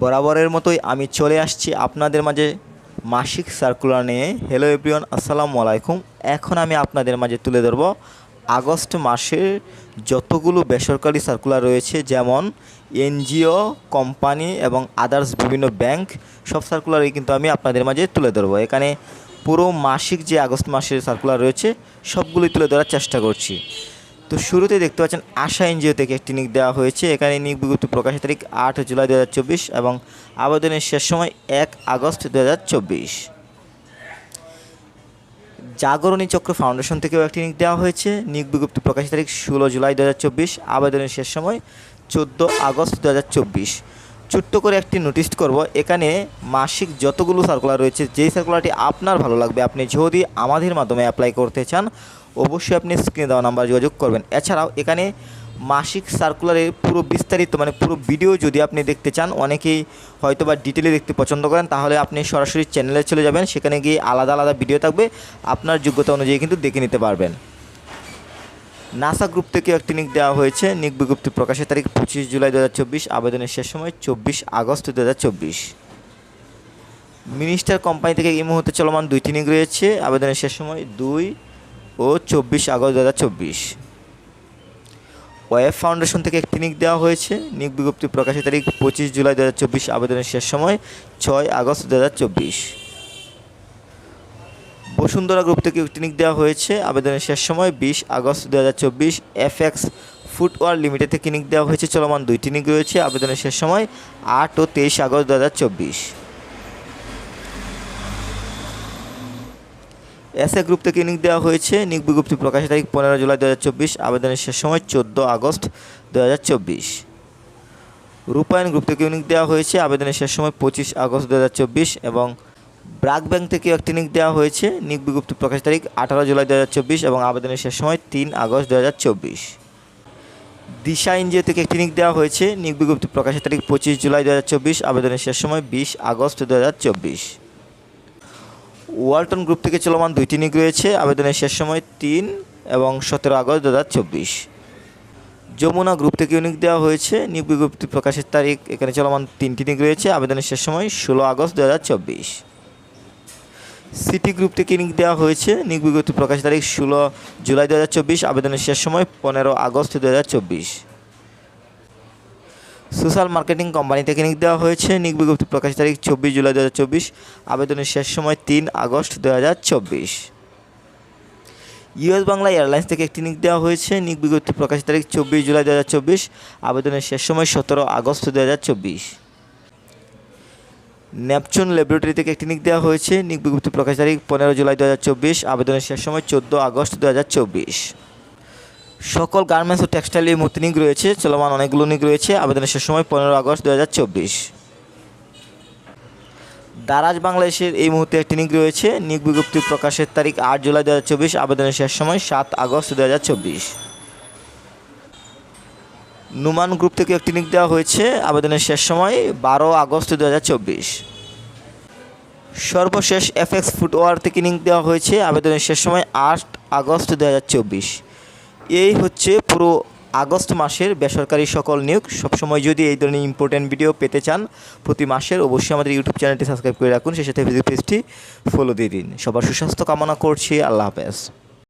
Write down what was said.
বরাবরের মতোই আমি চলে আসছি আপনাদের মাঝে মাসিক সার্কুলার নিয়ে। হ্যালো এভরিওয়ান আসসালামু আলাইকুম। এখন আমি আপনাদের মাঝে তুলে ধরব আগস্ট মাসের যতগুলো বেসরকারি সার্কুলার রয়েছে, যেমন এনজিও, কোম্পানি এবং আদার্স বিভিন্ন ব্যাংক সব সার্কুলারই কিন্তু আমি আপনাদের মাঝে তুলে ধরবো। এখানে পুরো মাসিক যে আগস্ট মাসের সার্কুলার রয়েছে, সবগুলোই তুলে ধরার চেষ্টা করছি। তো শুরুতে দেখতে পাচ্ছেন আশা এনজিও থেকে একটি নিক দেওয়া হয়েছে। এখানে নিক বিজ্ঞপ্তি প্রকাশের তারিখ আট জুলাই দু হাজার চব্বিশ এবং আবেদনের শেষ সময় এক আগস্ট দু হাজার চব্বিশ। জাগরণী চক্র ফাউন্ডেশন থেকেও একটি নিক দেওয়া হয়েছে। নিক বিজ্ঞপ্তি প্রকাশের তারিখ ষোলো জুলাই দু হাজার চব্বিশ, আবেদনের শেষ সময় চোদ্দ আগস্ট দু ছোট্ট করে একটি নোটিশ করব, এখানে মাসিক যতগুলো সার্কুলার রয়েছে, যেই সার্কুলারটি আপনার ভালো লাগবে, আপনি যদি আমাদের মাধ্যমে অ্যাপ্লাই করতে চান অবশ্যই আপনি স্ক্রিনে দেওয়া নাম্বার যোগাযোগ করবেন। এছাড়াও এখানে মাসিক সার্কুলারের পুরো বিস্তারিত মানে পুরো ভিডিও যদি আপনি দেখতে চান, অনেকেই হয়তো বা ডিটেলে দেখতে পছন্দ করেন, তাহলে আপনি সরাসরি চ্যানেলে চলে যাবেন, সেখানে গিয়ে আলাদা আলাদা ভিডিও থাকবে, আপনার যোগ্যতা অনুযায়ী কিন্তু দেখে নিতে পারবেন। নাসা গ্রুপ থেকে একটি নিক দেওয়া হয়েছে নিক বিজ্ঞপ্তি প্রকাশের তারিখ পঁচিশ জুলাই দু হাজার চব্বিশ, আবেদনের শেষ সময় চব্বিশ আগস্ট দু হাজার চব্বিশ। মিনিস্টার কোম্পানি থেকে এই মুহূর্তে চলমান দুইটি নিক রয়েছে, আবেদনের শেষ সময় দুই ও চব্বিশ আগস্ট দু হাজার চব্বিশ। ওয়েব ফাউন্ডেশন থেকে একটি নিক দেওয়া হয়েছে। নিক বিজ্ঞপ্তি প্রকাশের তারিখ পঁচিশ জুলাই দু হাজার চব্বিশ, আবেদনের শেষ সময় ছয় আগস্ট দু হাজার চব্বিশ। বসুন্ধরা গ্রুপ থেকে একটি নিক দেওয়া হয়েছে। আবেদনের শেষ সময় বিশ আগস্ট দু হাজার চব্বিশ এফ এক্স ফুটওয়ার লিমিটেড থেকে নিক দেওয়া হয়েছে। চলমান দুইটি নিক রয়েছে। আবেদনের শেষ সময় আট ও তেইশ আগস্ট দু হাজার চব্বিশ। এসএ গ্রুপ থেকে নিক দেওয়া হয়েছে। নিক বিজ্ঞপ্তি প্রকাশের তারিখ পনেরো জুলাই দু হাজার চব্বিশ, আবেদনের শেষ সময় চোদ্দ আগস্ট দু রূপায়ণ গ্রুপ থেকে নিক দেওয়া হয়েছে, আবেদনের শেষ সময় পঁচিশ আগস্ট দু হাজার চব্বিশ এবং ব্রাক ব্যাংক থেকে একটি নিক দেওয়া হয়েছে। নিক বিজ্ঞপ্তি প্রকাশ তারিখ আঠারো জুলাই দু হাজার চব্বিশ এবং আবেদনের শেষ সময় তিন আগস্ট দু হাজার চব্বিশ। দিশা এনজিও থেকে একটি নিক দেওয়া হয়েছে। নিক বিজ্ঞপ্তি প্রকাশের তারিখ পঁচিশ জুলাই দু হাজার চব্বিশ, আবেদনের শেষ সময় বিশ আগস্ট দু হাজার চব্বিশ। ওয়ালটন গ্রুপ থেকে চলমান দুইটি নিক রয়েছে। আবেদনের শেষ সময় তিন এবং সতেরো আগস্ট দু হাজার চব্বিশ। যমুনা গ্রুপ থেকে নিক দেওয়া হয়েছে। নিক বিজ্ঞপ্তি প্রকাশের তারিখ, এখানে চলমান তিনটি নিক রয়েছে। আবেদনের শেষ সময় ষোলো আগস্ট দু হাজার চব্বিশ। সিটি গ্রুপ থেকে নিক দেওয়া হয়েছে। নিক বিজ্ঞপ্তি প্রকাশের তারিখ ষোলো জুলাই দু হাজার চব্বিশ। আবেদনের শেষ সময় পনেরো আগস্ট দু হাজার চব্বিশ। সোশ্যাল মার্কেটিং কোম্পানি থেকে নিক দেওয়া হয়েছে। নিক বিজ্ঞপ্তি প্রকাশ তারিখ চব্বিশ জুলাই দু হাজার চব্বিশ। আবেদনের শেষ সময় তিন আগস্ট দু হাজার চব্বিশ। ইউএস বাংলা এয়ারলাইন্স থেকে একটি নিক দেওয়া হয়েছে। নিক বিজ্ঞপ্তি প্রকাশ তারিখ চব্বিশ জুলাই দু হাজার চব্বিশ। আবেদনের শেষ সময় সতেরো আগস্ট দু হাজার চব্বিশ। ন্যাপচুন ল্যাবরেটরি থেকে একটি নিক দেওয়া হয়েছে। নিক বিজ্ঞপ্তি প্রকাশ তারিখ পনেরো জুলাই দু হাজার চব্বিশ। আবেদনের শেষ সময় চোদ্দ আগস্ট দু হাজার চব্বিশ। সকল গার্মেন্টস ও টেক্সটাইল এই মুহূর্তে নিক রয়েছে, চলমান অনেকগুলো নিক রয়েছে, আবেদনের শেষ সময় পনেরো আগস্ট দু হাজার চব্বিশ। দারাজ বাংলাদেশের এই মুহূর্তে একটি নিক রয়েছে নিক বিজ্ঞপ্তি প্রকাশের তারিখ আট জুলাই দু হাজার চব্বিশ, আবেদনের শেষ সময় সাত আগস্ট দু হাজার চব্বিশ। নুমান গ্রুপ থেকে একটি নিক দেওয়া হয়েছে, আবেদনের শেষ সময় বারো আগস্ট দু হাজার চব্বিশ। সর্বশেষ এফএক্স ফুটওয়ার থেকে নিক দেওয়া হয়েছে, আবেদনের শেষ সময় আট আগস্ট দু হাজার চব্বিশ। এই হচ্ছে পুরো আগস্ট মাসের বেসরকারি সকল নিয়োগ। সবসময় যদি এই ধরনের ইম্পর্ট্যান্ট ভিডিও পেতে চান, প্রতি মাসের অবশ্যই আমাদের ইউটিউব চ্যানেলটি সাবস্ক্রাইব করে রাখুন। সেই সাথে ফেসবুক পেজটি ফলো দিয়ে দিন। সবার সুস্বাস্থ্য কামনা করছি। আল্লাহ হাফেজ।